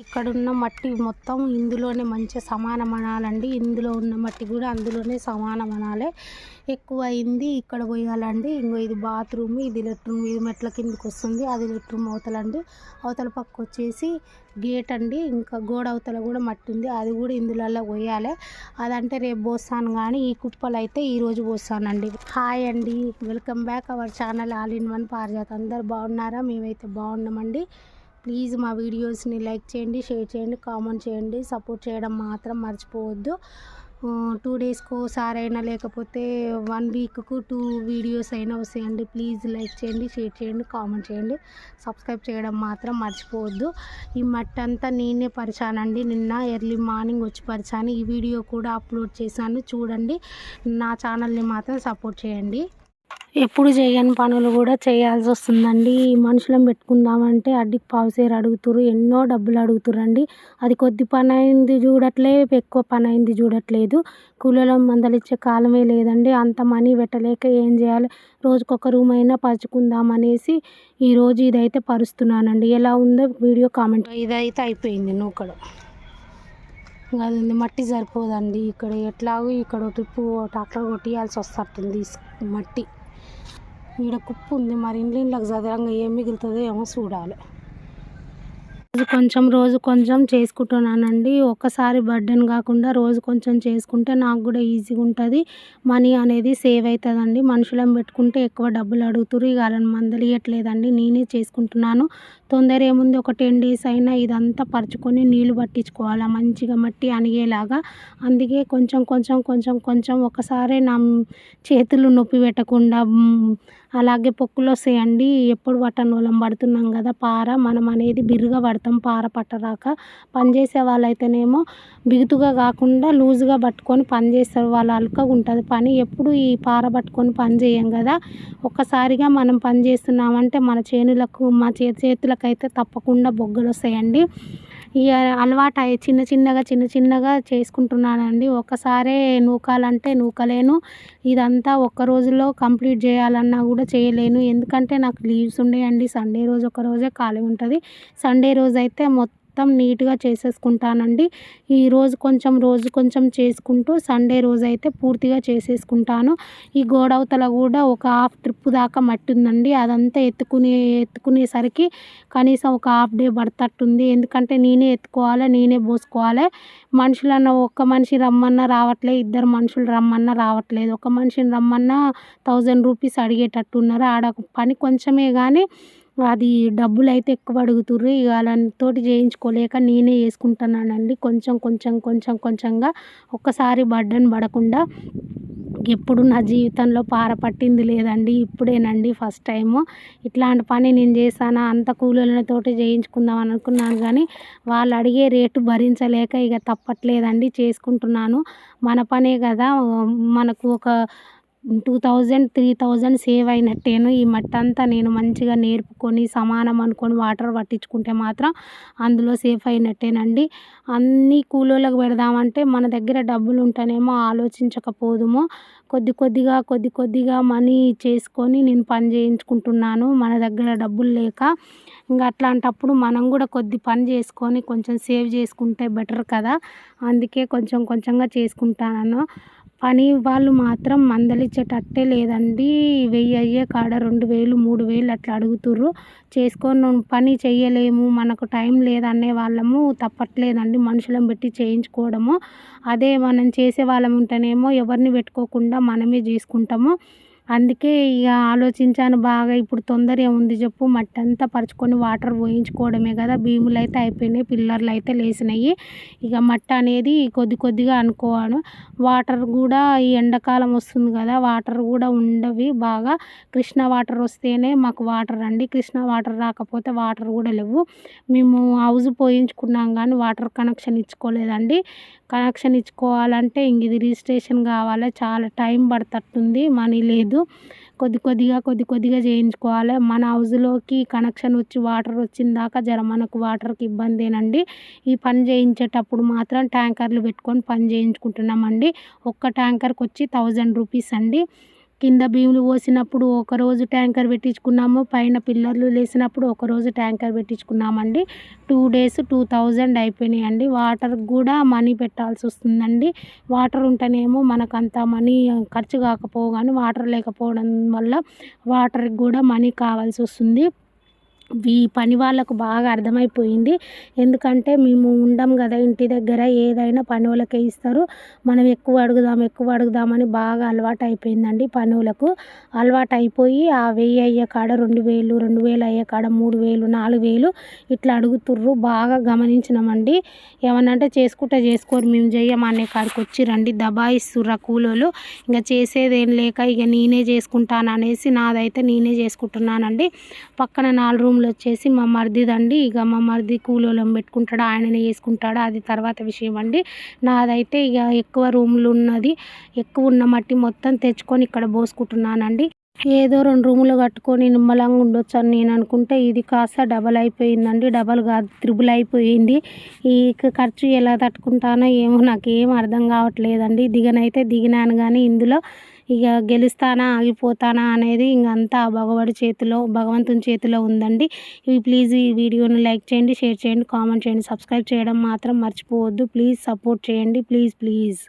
ఇక్కడున్న మట్టి మొత్తం ఇందులోనే మంచిగా సమానం అనాలండి. ఇందులో ఉన్న మట్టి కూడా అందులోనే సమానం అనాలి. ఎక్కువ అయింది ఇక్కడ పోయాలండి. ఇంకో ఇది బాత్రూమ్ ఇది లెట్రూమ్ ఇది మెట్ల కిందకి వస్తుంది. అది లెట్రూమ్ అవతలండి. అవతల పక్క వచ్చేసి గేట్ అండి. ఇంకా గోడ అవతల కూడా మట్టి ఉంది. అది కూడా ఇందులో పోయాలి. అదంటే రేపు పోస్తాను కానీ ఈ కుప్పలు అయితే ఈరోజు పోస్తానండి. హాయ్ అండి. Welcome back our channel all in one Parijat. అందరు బాగున్నారా? మేమైతే బాగున్నామండి. ప్లీజ్ మా వీడియోస్ని లైక్ చేయండి షేర్ చేయండి కామెంట్ చేయండి. సపోర్ట్ చేయడం మాత్రం మర్చిపోవద్దు. టూ డేస్కి ఒకసారి అయినా లేకపోతే వన్ వీక్కు టూ వీడియోస్ అయినా వస్తాయండి. ప్లీజ్ లైక్ చేయండి షేర్ చేయండి కామెంట్ చేయండి. సబ్స్క్రైబ్ చేయడం మాత్రం మర్చిపోవద్దు. ఈ మట్టి అంతా నేనే పరిచానండి. నిన్న ఎర్లీ మార్నింగ్ వచ్చి పరిచాను. ఈ వీడియో కూడా అప్లోడ్ చేశాను. చూడండి. నా ఛానల్ని మాత్రం సపోర్ట్ చేయండి. ఎప్పుడు చేయని పనులు కూడా చేయాల్సి వస్తుందండి. ఈ మనుషులను పెట్టుకుందామంటే అడ్డికి పావుసేరు అడుగుతురు ఎన్నో డబ్బులు అడుగుతురండి అది కొద్ది పని అయింది చూడట్లే ఎక్కువ పని అయింది చూడట్లేదు. కూలీలను మందలిచ్చే కాలమే లేదండి. అంత మనీ పెట్టలేక ఏం చేయాలి? రోజుకొక రూమ్ అయినా పరుచుకుందాం అనేసి ఈరోజు ఇదైతే పరుస్తున్నానండి. ఎలా ఉందో వీడియో కామెంట్ ఇదైతే అయిపోయింది నూకడం. అది మట్టి సరిపోదండి. ఇక్కడ ఎట్లాగో ఇక్కడ ట్రిప్పు ట్రాక్టర్ కొట్టియాల్సి వస్తుంది మట్టి. ఈడ కుప్పు ఉంది మరి ఇండ్ల ఇండ్లకు చదరంగా ఏం మిగులుతుందో ఏమో చూడాలి రోజు కొంచెం రోజు కొంచెం చేసుకుంటున్నానండి. ఒక్కసారి బర్డెన్ కాకుండా రోజు కొంచెం చేసుకుంటే నాకు కూడా ఈజీగా ఉంటుంది. మనీ అనేది సేవ్ అవుతుందండి మనుషులను పెట్టుకుంటే ఎక్కువ డబ్బులు అడుగుతురు ఇక వాళ్ళని మందలియట్లేదండి నేనే చేసుకుంటున్నాను. తొందర ఏముంది? ఒక టెన్ డేస్ అయినా ఇదంతా పరుచుకొని నీళ్ళు పట్టించుకోవాలి? మంచిగా మట్టి అణిగేలాగా. అందుకే కొంచెం కొంచెం కొంచెం కొంచెం ఒకసారి నా చేతులు నొప్పి పెట్టకుండా అలాగే పొక్కులు వస్తాయండి. ఎప్పుడు పట్టని వాళ్ళం పడుతున్నాం కదా పార. మనం అనేది బిరుగా పడతాం. పార పట్టరాక పని చేసే వాళ్ళైతేనేమో బిగుతుగా కాకుండా లూజుగా పట్టుకొని పని చేస్తారు. వాళ్ళు అలుకగా ఉంటుంది. పని ఎప్పుడు ఈ పార పట్టుకొని పని చేయం కదా. ఒక్కసారిగా మనం పని చేస్తున్నామంటే మన చేనులకు మా చే చేతులకైతే తప్పకుండా బొగ్గలు వస్తాయండి ఇక అలవాటు అయ్యి చిన్న చిన్నగా చిన్న చిన్నగా చేసుకుంటున్నానండి. ఒక్కసారే నూకాలంటే నూకలేను. ఇదంతా ఒక్క రోజులో కంప్లీట్ చేయాలన్నా కూడా చేయలేను. ఎందుకంటే నాకు లీవ్స్ ఉండేయండి. సండే రోజు ఒక రోజే ఖాళీ ఉంటుంది. సండే రోజు అయితే మొత్తం మొత్తం నీట్గా చేసేసుకుంటానండి. ఈ రోజు కొంచెం రోజు కొంచెం చేసుకుంటూ సండే రోజు అయితే పూర్తిగా చేసేసుకుంటాను. ఈ గోడవతల కూడా ఒక హాఫ్ ట్రిప్ దాకా మట్టి ఉందండి అదంతా ఎత్తుకునే ఎత్తుకునేసరికి కనీసం ఒక హాఫ్ డే పడతట్టుంది. ఎందుకంటే నేనే ఎత్తుకోవాలి నేనే పోసుకోవాలి. మనుషులన్న ఒక్క మనిషి రమ్మన్నా రావట్లే ఇద్దరు మనుషులు రమ్మన్నా రావట్లేదు. ఒక మనిషిని రమ్మన్నా థౌజండ్ రూపీస్ అడిగేటట్టు ఉన్నారు ఆడ పని కొంచెమే కానీ అది డబ్బులు అయితే ఎక్కువ అడుగుతుర్రు ఇక వాళ్ళతోటి చేయించుకోలేక నేనే చేసుకుంటున్నానండి. కొంచెం కొంచెం కొంచెం కొంచెంగా ఒక్కసారి బర్డన్ పడకుండా ఎప్పుడు నా జీవితంలో పార పట్టింది లేదండి. ఇప్పుడేనండి ఫస్ట్ టైము. ఇట్లాంటి పని నేను చేశానా అంత కూలీలతోటి చేయించుకుందాం అనుకున్నాను కానీ వాళ్ళు అడిగే రేటు భరించలేక ఇక తప్పట్లేదండి. చేసుకుంటున్నాను. మన పనే కదా. మనకు ఒక two thousand three thousand save అయినట్టేను. ఈ మట్టి అంతా నేను మంచిగా నేర్పుకొని సమానం అనుకొని వాటర్ పట్టించుకుంటే మాత్రం అందులో సేఫ్ అయినట్టేనండి. అన్నీ కూలీలకు పెడదామంటే మన దగ్గర డబ్బులు ఉంటేనేమో ఆలోచించకపోదుము. కొద్ది కొద్దిగా కొద్ది కొద్దిగా మనీ చేసుకొని నేను పని చేయించుకుంటున్నాను. మన దగ్గర డబ్బులు లేక ఇంకా అట్లాంటప్పుడు మనం కూడా కొద్ది పని చేసుకొని కొంచెం సేవ్ చేసుకుంటే బెటర్ కదా. అందుకే కొంచెం కొంచెంగా చేసుకుంటాను. పని వాళ్ళు మాత్రం మందలిచ్చేటట్టే లేదండి. వెయ్యి అయ్యే కాడ రెండు వేలు మూడు వేలు అట్లా అడుగుతుర్రు. చేసుకొని పని చెయ్యలేము మనకు టైం లేదనే వాళ్ళము తప్పట్లేదండి. మనుషులను పెట్టి చేయించుకోవడము. అదే మనం చేసే వాళ్ళం ఉంటేనేమో ఎవరిని పెట్టుకోకుండా మనమే చేసుకుంటాము. అందుకే ఇక ఆలోచించాను బాగా ఇప్పుడు తొందర ఏముంది చెప్పు మట్టి అంతా పరుచుకొని వాటర్ పోయించుకోవడమే కదా భీములు అయితే అయిపోయినాయి పిల్లర్లు అయితే లేచినాయి ఇక మట్టి అనేది కొద్ది కొద్దిగా అనుకోవాను వాటర్ కూడా ఈ ఎండాకాలం వస్తుంది కదా వాటర్ కూడా ఉండవి బాగా. కృష్ణ వాటర్ వస్తేనే మాకు వాటర్ అండి. కృష్ణ వాటర్ రాకపోతే వాటర్ కూడా లేవు. మేము హౌస్ పోయించుకున్నాం కానీ వాటర్ కనెక్షన్ ఇచ్చుకోలేదండి. కనెక్షన్ ఇచ్చుకోవాలంటే ఇంక ఇది రిజిస్ట్రేషన్ కావాలి. చాలా టైం పడుతుంది మనీ లేదు. కొద్ది కొద్దిగా కొద్ది కొద్దిగా చేయించుకోవాలి. మన హౌస్లోకి కనెక్షన్ వచ్చి వాటర్ వచ్చిన దాకా జర మనకు వాటర్కి ఇబ్బందేనండి. ఈ పని చేయించేటప్పుడు మాత్రం ట్యాంకర్లు పెట్టుకొని పని చేయించుకుంటున్నామండి. ఒక్క ట్యాంకర్కి వచ్చి థౌజండ్ రూపీస్ అండి. కింద భీములు పోసినప్పుడు ఒకరోజు ట్యాంకర్ పెట్టించుకున్నాము. పైన పిల్లర్లు లేసినప్పుడు ఒకరోజు ట్యాంకర్ పెట్టించుకున్నామండి. టూ డేస్ టూ థౌజండ్ అయిపోయినాయండి. వాటర్ కూడా మనీ పెట్టాల్సి వస్తుందండి. వాటర్ ఉంటేనేమో మనకు అంత మనీ ఖర్చు కాకపోగానే వాటర్ లేకపోవడం వల్ల వాటర్కి కూడా మనీ కావాల్సి వస్తుంది. ఈ పని వాళ్ళకు బాగా అర్థమైపోయింది. ఎందుకంటే మేము ఉండం కదా ఇంటి దగ్గర ఏదైనా పనులకే ఇస్తారు. మనం ఎక్కువ అడుగుదాం ఎక్కువ అడుగుదామని బాగా అలవాటు అయిపోయిందండి పనులకు. అలవాటు అయిపోయి ఆ వెయ్యి అయ్యే కాడ రెండు వేలు రెండు వేలు అయ్యే కాడ మూడు వేలు నాలుగు వేలు ఇట్లా అడుగుతుర్రు. బాగా గమనించినామండి. ఏమన్నా అంటే చేసుకుంటే చేసుకోరు మేము చెయ్యమనే కాడికి వచ్చి రండి. దబాయిస్తుర్రు కూలోలు కూలోళ్ళు. ఇంకా చేసేదేం లేక ఇక నేనే చేసుకుంటాను అనేసి నాదైతే నేనే చేసుకుంటున్నానండి. పక్కన నాలుగు రూమ్ విషయంలో వచ్చేసి మా మరిదిదండి ఇక మా మరిది కూలోళ్ళం పెట్టుకుంటాడు ఆయననే చేసుకుంటాడు అది తర్వాత విషయం అండి నాదైతే ఇక ఎక్కువ రూములు ఉన్నది ఎక్కువ ఉన్న మట్టి మొత్తం తెచ్చుకొని ఇక్కడ పోసుకుంటున్నానండి. ఏదో రెండు రూములు కట్టుకొని నిమ్మలంగా ఉండొచ్చు అని నేను అనుకుంటే ఇది కాస్త డబల్ అయిపోయిందండి డబల్ కాదు త్రిబుల్ అయిపోయింది. ఈ ఖర్చు ఎలా తట్టుకుంటానో ఏమో నాకు ఏం అర్థం కావట్లేదండి. దిగనైతే దిగినాను కానీ ఇందులో ఇక గెలుస్తానా ఆగిపోతానా అనేది ఇంకంతా ఆ భగవాడి చేతిలో భగవంతుని చేతిలో ఉందండి. ఇవి ప్లీజ్ ఈ వీడియోని లైక్ చేయండి షేర్ చేయండి కామెంట్ చేయండి సబ్స్క్రైబ్ చేయడం మాత్రం మర్చిపోవద్దు. ప్లీజ్ సపోర్ట్ చేయండి ప్లీజ్ ప్లీజ్